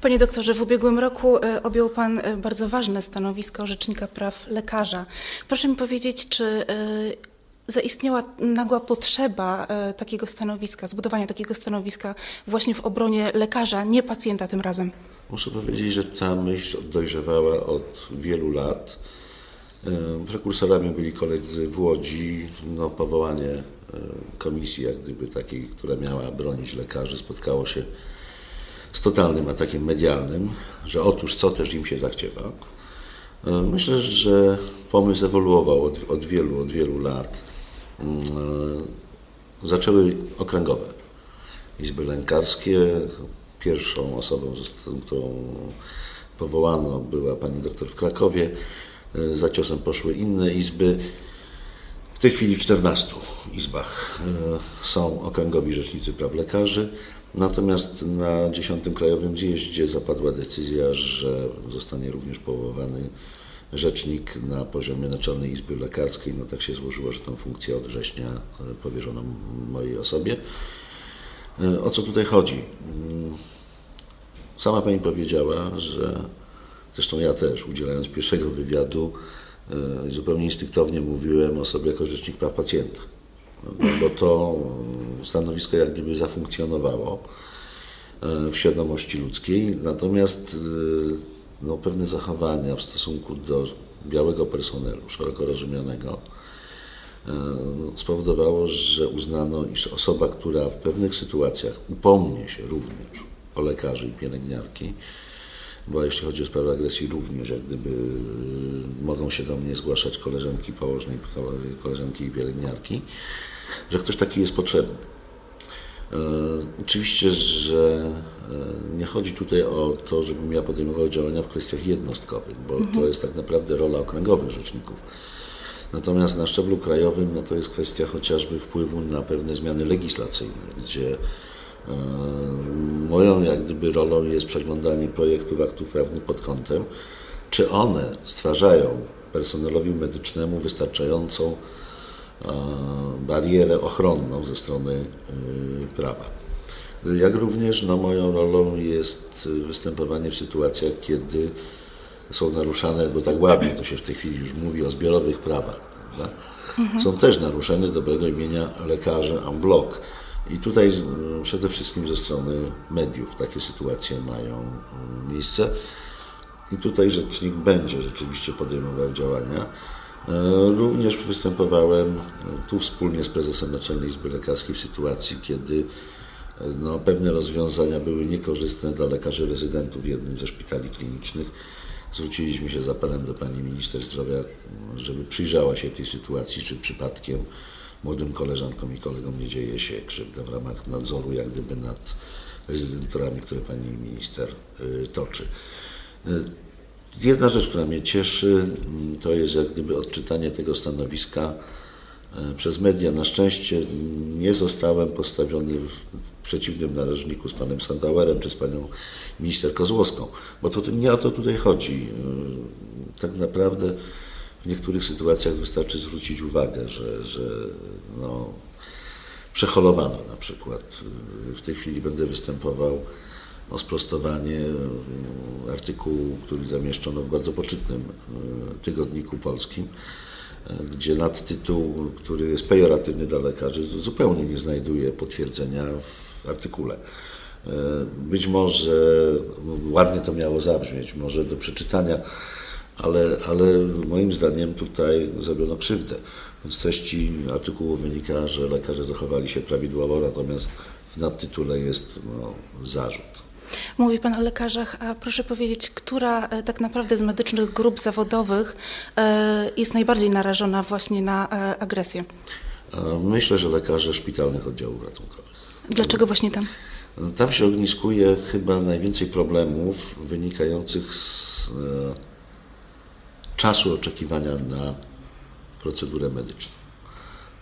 Panie doktorze, w ubiegłym roku e, objął Pan e, bardzo ważne stanowisko Rzecznika Praw Lekarza. Proszę mi powiedzieć, czy e, zaistniała nagła potrzeba takiego stanowiska, zbudowania takiego stanowiska właśnie w obronie lekarza, nie pacjenta tym razem? Muszę powiedzieć, że ta myśl dojrzewała od wielu lat. Prekursorami byli koledzy w Łodzi. No, powołanie komisji, jak gdyby takiej, która miała bronić lekarzy, spotkało się z totalnym atakiem medialnym, że otóż co też im się zachciewa. E, Myślę, że pomysł ewoluował od, od wielu, od wielu lat. E, Zaczęły okręgowe izby lękarskie. Pierwszą osobą, którą powołano, była pani doktor w Krakowie. E, Za ciosem poszły inne izby. W tej chwili w 14 izbach są okręgowi rzecznicy praw lekarzy, natomiast na 10 Krajowym Zjeździe zapadła decyzja, że zostanie również powołany rzecznik na poziomie Naczelnej Izby Lekarskiej. No tak się złożyło, że tę funkcję od września e, powierzono mojej osobie. E, O co tutaj chodzi? Mm, Sama Pani powiedziała, że zresztą ja też, udzielając pierwszego wywiadu, e, zupełnie instynktownie mówiłem o sobie jako rzecznik praw pacjenta. No, Bo to stanowisko jak gdyby zafunkcjonowało e, w świadomości ludzkiej, natomiast e, no, pewne zachowania w stosunku do białego personelu, szeroko rozumianego, e, no, spowodowało, że uznano, iż osoba, która w pewnych sytuacjach upomnie się również o lekarzy i pielęgniarki, bo jeśli chodzi o sprawę agresji również, jak gdyby y, mogą się do mnie zgłaszać koleżanki położnej, kole- koleżanki i pielęgniarki, że ktoś taki jest potrzebny. E, Oczywiście, że e, nie chodzi tutaj o to, żebym ja podejmował działania w kwestiach jednostkowych, bo to jest tak naprawdę rola okręgowych rzeczników. Natomiast na szczeblu krajowym no to jest kwestia chociażby wpływu na pewne zmiany legislacyjne, gdzie e, moją jak gdyby rolą jest przeglądanie projektów aktów prawnych pod kątem, czy one stwarzają personelowi medycznemu wystarczającą e, barierę ochronną ze strony y, prawa. Jak również no, moją rolą jest występowanie w sytuacjach, kiedy są naruszane, bo tak ładnie to się w tej chwili już mówi o zbiorowych prawach, prawda? są też naruszane dobrego imienia lekarzy en bloc. I tutaj y, przede wszystkim ze strony mediów takie sytuacje mają y, miejsce. I tutaj rzecznik będzie rzeczywiście podejmował działania. E, Również występowałem e, tu wspólnie z prezesem Naczelnej Izby Lekarskiej w sytuacji, kiedy e, no, pewne rozwiązania były niekorzystne dla lekarzy rezydentów w jednym ze szpitali klinicznych. Zwróciliśmy się z apelem do pani minister zdrowia, m, żeby przyjrzała się tej sytuacji, czy przypadkiem młodym koleżankom i kolegom nie dzieje się krzywda w ramach nadzoru, jak gdyby nad rezydenturami, które pani minister y, toczy. Y, Jedna rzecz, która mnie cieszy, mm, to jest jak gdyby odczytanie tego stanowiska e, przez media. Na szczęście mm, nie zostałem postawiony w przeciwnym narożniku z panem Sandauerem czy z panią minister Kozłowską, bo to nie o to tutaj chodzi. Tak naprawdę w niektórych sytuacjach wystarczy zwrócić uwagę, że, że no, przeholowano na przykład. W tej chwili będę występował o sprostowanie artykułu, który zamieszczono w bardzo poczytnym y, tygodniku polskim, y, gdzie nadtytuł, który jest pejoratywny dla lekarzy, zupełnie nie znajduje potwierdzenia w artykule. Y, Być może ładnie to miało zabrzmieć, może do przeczytania, ale, ale moim zdaniem tutaj zrobiono krzywdę. Z treści artykułu wynika, że lekarze zachowali się prawidłowo, natomiast w nadtytule jest no, zarzut. Mówi Pan o lekarzach, a proszę powiedzieć, która e, tak naprawdę z medycznych grup zawodowych e, jest najbardziej narażona właśnie na e, agresję? Myślę, że lekarze szpitalnych oddziałów ratunkowych. Dlaczego właśnie tam? Tam się ogniskuje chyba najwięcej problemów wynikających z czasu oczekiwania na procedurę medyczną.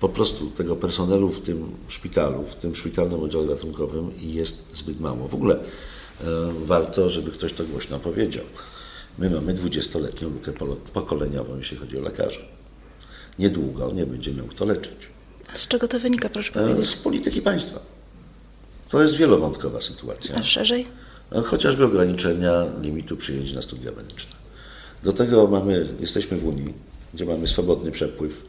Po prostu tego personelu w tym szpitalu, w tym szpitalnym oddziale ratunkowym jest zbyt mało. W ogóle e, warto, żeby ktoś to głośno powiedział. My mamy 20-letnią lukę pokoleniową, jeśli chodzi o lekarzy. Niedługo nie będzie miał kto leczyć. Z czego to wynika, proszę E, powiedzieć? Z polityki państwa. To jest wielowątkowa sytuacja. A szerzej? a chociażby ograniczenia limitu przyjęć na studia medyczne. Do tego mamy, jesteśmy w Unii, gdzie mamy swobodny przepływ.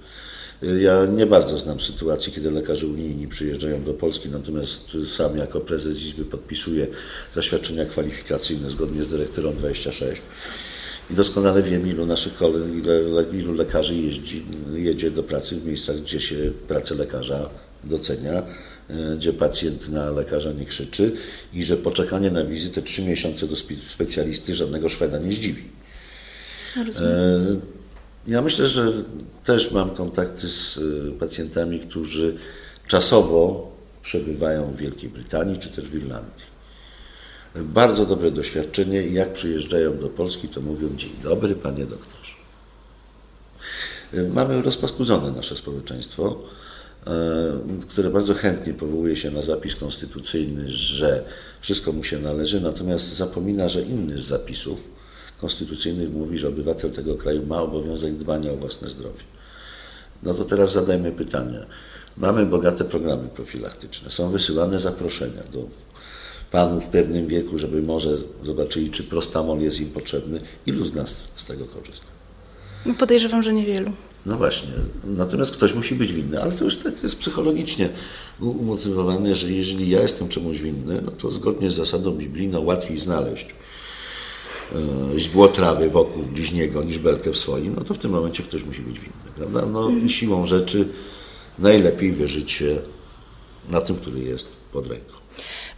Ja nie bardzo znam sytuacji, kiedy lekarze unijni przyjeżdżają do Polski, natomiast sam jako prezes Izby podpisuję zaświadczenia kwalifikacyjne zgodnie z dyrektywą 26 i doskonale wiem, ilu naszych kolegów, ile, ilu lekarzy jeździ, jedzie do pracy w miejscach, gdzie się pracę lekarza docenia, e, gdzie pacjent na lekarza nie krzyczy i że poczekanie na wizytę trzy miesiące do spe- specjalisty żadnego Szweda nie zdziwi. Rozumiem. E, Ja myślę, że też mam kontakty z e, pacjentami, którzy czasowo przebywają w Wielkiej Brytanii czy też w Irlandii. Bardzo dobre doświadczenie i jak przyjeżdżają do Polski, to mówią dzień dobry, panie doktorze. E, Mamy rozpaskudzone nasze społeczeństwo, które bardzo chętnie powołuje się na zapis konstytucyjny, że wszystko mu się należy, natomiast zapomina, że inny z zapisów konstytucyjnych mówi, że obywatel tego kraju ma obowiązek dbania o własne zdrowie. No to teraz zadajmy pytanie. Mamy bogate programy profilaktyczne, są wysyłane zaproszenia do panów w pewnym wieku, żeby może zobaczyli, czy prostamol jest im potrzebny. Ilu z nas z tego korzysta? No podejrzewam, że niewielu. No właśnie, natomiast ktoś musi być winny, ale to już tak jest psychologicznie umotywowane, że jeżeli ja jestem czemuś winny, no to zgodnie z zasadą biblijną łatwiej znaleźć źdźbło trawy wokół bliźniego niż belkę w swoim, no to w tym momencie ktoś musi być winny, prawda? No i siłą rzeczy najlepiej wierzyć się na tym, który jest pod ręką.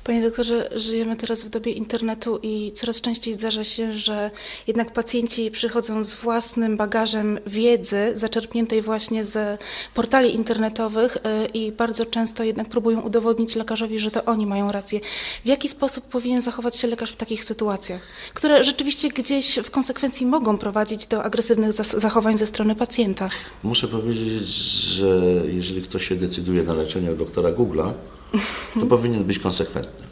Panie doktorze, żyjemy teraz w dobie internetu i coraz częściej zdarza się, że jednak pacjenci przychodzą z własnym bagażem wiedzy zaczerpniętej właśnie z portali internetowych y, i bardzo często jednak próbują udowodnić lekarzowi, że to oni mają rację. W jaki sposób powinien zachować się lekarz w takich sytuacjach, które rzeczywiście gdzieś w konsekwencji mogą prowadzić do agresywnych zachowań ze strony pacjenta? Muszę powiedzieć, że jeżeli ktoś się decyduje na leczenie doktora Google'a, to powinien być konsekwentny.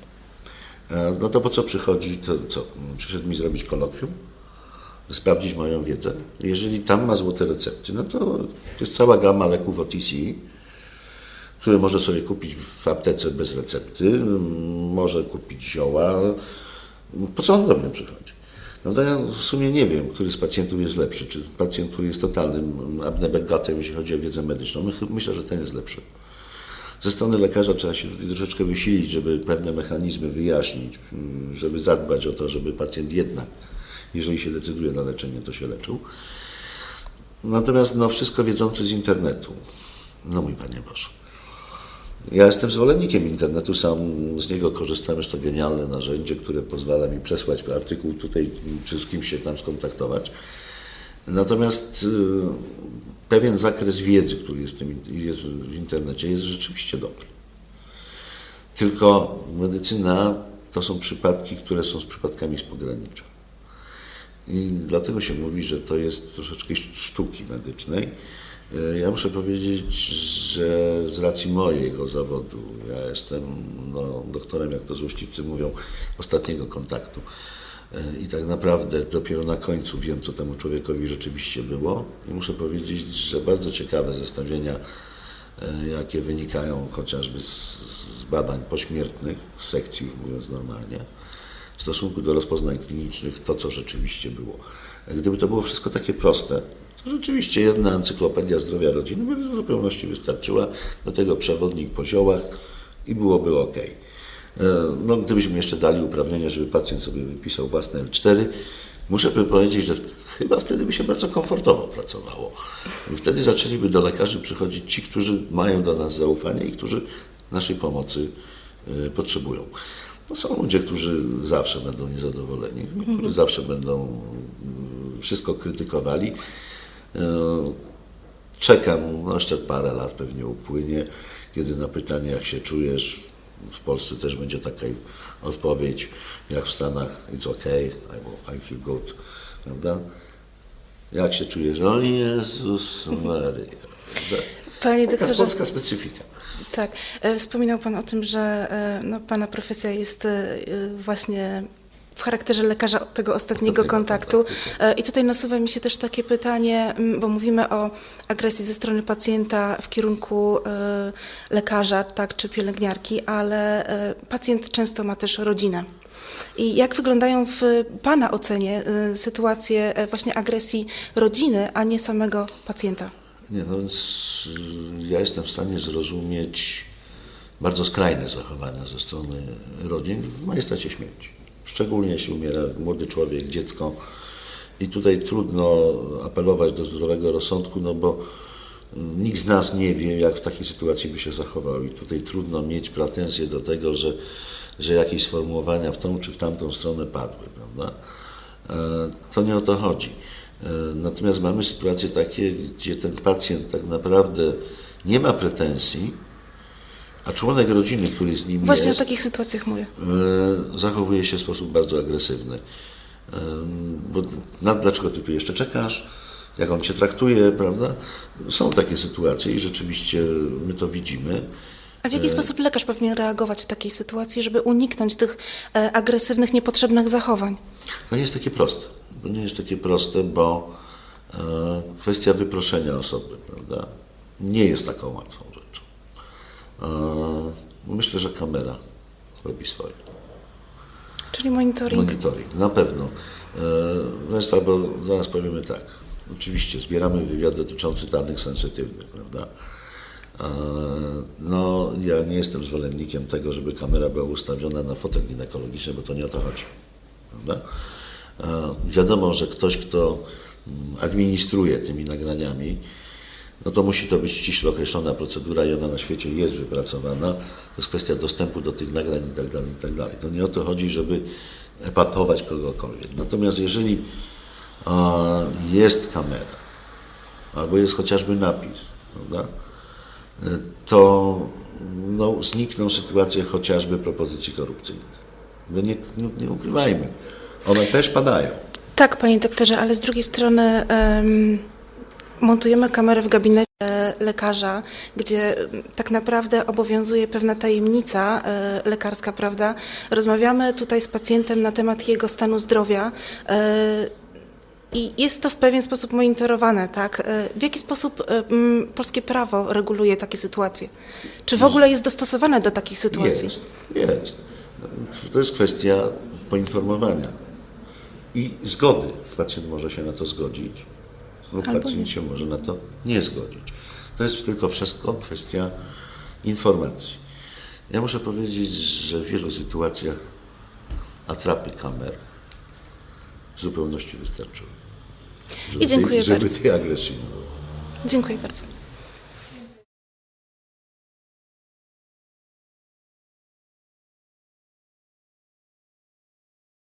E, No to po co przychodzi, to co? Przyszedł mi zrobić kolokwium, sprawdzić moją wiedzę. Jeżeli tam ma złote recepty, no to jest cała gama leków OTC, które może sobie kupić w aptece bez recepty, m, może kupić zioła. Po co on do mnie przychodzi? No ja w sumie nie wiem, który z pacjentów jest lepszy. Czy pacjent, który jest totalnym abnebegatem, jeśli chodzi o wiedzę medyczną. My- Myślę, że ten jest lepszy. Ze strony lekarza trzeba się tutaj troszeczkę wysilić, żeby pewne mechanizmy wyjaśnić, mm, żeby zadbać o to, żeby pacjent jednak, jeżeli się decyduje na leczenie, to się leczył. Natomiast no, wszystko wiedzący z internetu. No mój Panie Boże. Ja jestem zwolennikiem internetu, sam z niego korzystam, jest to genialne narzędzie, które pozwala mi przesłać artykuł tutaj, czy z kimś się tam skontaktować. Natomiast y, pewien zakres wiedzy, który jest jest w internecie, jest rzeczywiście dobry. Tylko medycyna to są przypadki, które są z przypadkami z pogranicza. I dlatego się mówi, że to jest troszeczkę sztuki medycznej. E, Ja muszę powiedzieć, że z racji mojego zawodu, ja jestem no, doktorem, jak to złośliwcy mówią, ostatniego kontaktu. E, I tak naprawdę dopiero na końcu wiem, co temu człowiekowi rzeczywiście było. I muszę powiedzieć, że bardzo ciekawe zestawienia, e, jakie wynikają chociażby z, badań pośmiertnych, z sekcji, mówiąc normalnie, w stosunku do rozpoznań klinicznych, to co rzeczywiście było. Gdyby to było wszystko takie proste, to rzeczywiście jedna encyklopedia zdrowia rodziny by w zupełności wystarczyła, do tego przewodnik po ziołach i byłoby ok. No, gdybyśmy jeszcze dali uprawnienia, żeby pacjent sobie wypisał własne L4, muszę powiedzieć, że chyba wtedy by się bardzo komfortowo pracowało. Wtedy zaczęliby do lekarzy przychodzić ci, którzy mają do nas zaufanie i którzy naszej pomocy e, potrzebują. No, są ludzie, którzy zawsze będą niezadowoleni, którzy zawsze będą mm, wszystko krytykowali. E, Czekam, no jeszcze parę lat pewnie upłynie, kiedy na pytanie, jak się czujesz, w Polsce też będzie taka odpowiedź, jak w Stanach, it's okay, I, I feel good, prawda? Jak się czujesz? O Jezus Maria. Panie Taka doktorze, polska specyfika. Tak. E, Wspominał Pan o tym, że e, no, Pana profesja jest e, właśnie w charakterze lekarza tego ostatniego kontaktu. kontaktu, E, I tutaj nasuwa mi się też takie pytanie, bo mówimy o agresji ze strony pacjenta w kierunku e, lekarza, tak, czy pielęgniarki, ale e, pacjent często ma też rodzinę. I jak wyglądają w Pana ocenie sytuacje właśnie agresji rodziny, a nie samego pacjenta? Nie, no więc ja jestem w stanie zrozumieć bardzo skrajne zachowania ze strony rodzin w majestacie śmierci. Szczególnie jeśli umiera młody człowiek, dziecko. I tutaj trudno apelować do zdrowego rozsądku, no bo y, nikt z nas nie wie, jak w takiej sytuacji by się zachował. I tutaj trudno mieć pretensje do tego, że, że jakieś sformułowania w tą czy w tamtą stronę padły, prawda? E, To nie o to chodzi. E, Natomiast mamy sytuacje takie, gdzie ten pacjent tak naprawdę nie ma pretensji, a członek rodziny, który z nim Właśnie jest, o takich sytuacjach mówię. e, zachowuje się w sposób bardzo agresywny. E, Bo na, dlaczego ty tu jeszcze czekasz? Jak on cię traktuje, prawda? Są takie sytuacje i rzeczywiście my to widzimy. A w jaki sposób lekarz powinien reagować w takiej sytuacji, żeby uniknąć tych e, agresywnych, niepotrzebnych zachowań? To nie jest takie proste. To nie jest takie proste, bo e, kwestia wyproszenia osoby, prawda, nie jest taką łatwą. E, myślę, że kamera robi swoje. Czyli monitoring. Monitoring, na pewno. E, Państwa, bo zaraz powiemy tak. Oczywiście zbieramy wywiad dotyczący danych sensytywnych, prawda? E, No, ja nie jestem zwolennikiem tego, żeby kamera była ustawiona na fotel ginekologiczny, bo to nie o to chodzi. Prawda? E, Wiadomo, że ktoś, kto mm, administruje tymi nagraniami, no to musi to być ściśle określona procedura i ona na świecie jest wypracowana. To jest kwestia dostępu do tych nagrań i tak dalej, i tak. To nie o to chodzi, żeby epatować kogokolwiek. Natomiast jeżeli e, jest kamera, albo jest chociażby napis, prawda, to no, znikną sytuacje chociażby propozycji korupcyjnych. Nie, nie, ukrywajmy, one też padają. Tak, panie doktorze, ale z drugiej strony em, montujemy kamerę w gabinecie lekarza, gdzie em, tak naprawdę obowiązuje pewna tajemnica e, lekarska, prawda? Rozmawiamy tutaj z pacjentem na temat jego stanu zdrowia. e, I jest to w pewien sposób monitorowane, tak? E, W jaki sposób e, m, polskie prawo reguluje takie sytuacje? Czy w ogóle jest dostosowane do takich sytuacji? Jest, jest. To jest kwestia poinformowania i zgody. Pacjent może się na to zgodzić, Albo pacjent nie. się może na to nie zgodzić. To jest tylko wszystko kwestia informacji. Ja muszę powiedzieć, że w wielu sytuacjach atrapy kamer w zupełności wystarczyły. Żeby I dziękuję tej, żeby bardzo. tej agresji nie było. Dziękuję bardzo.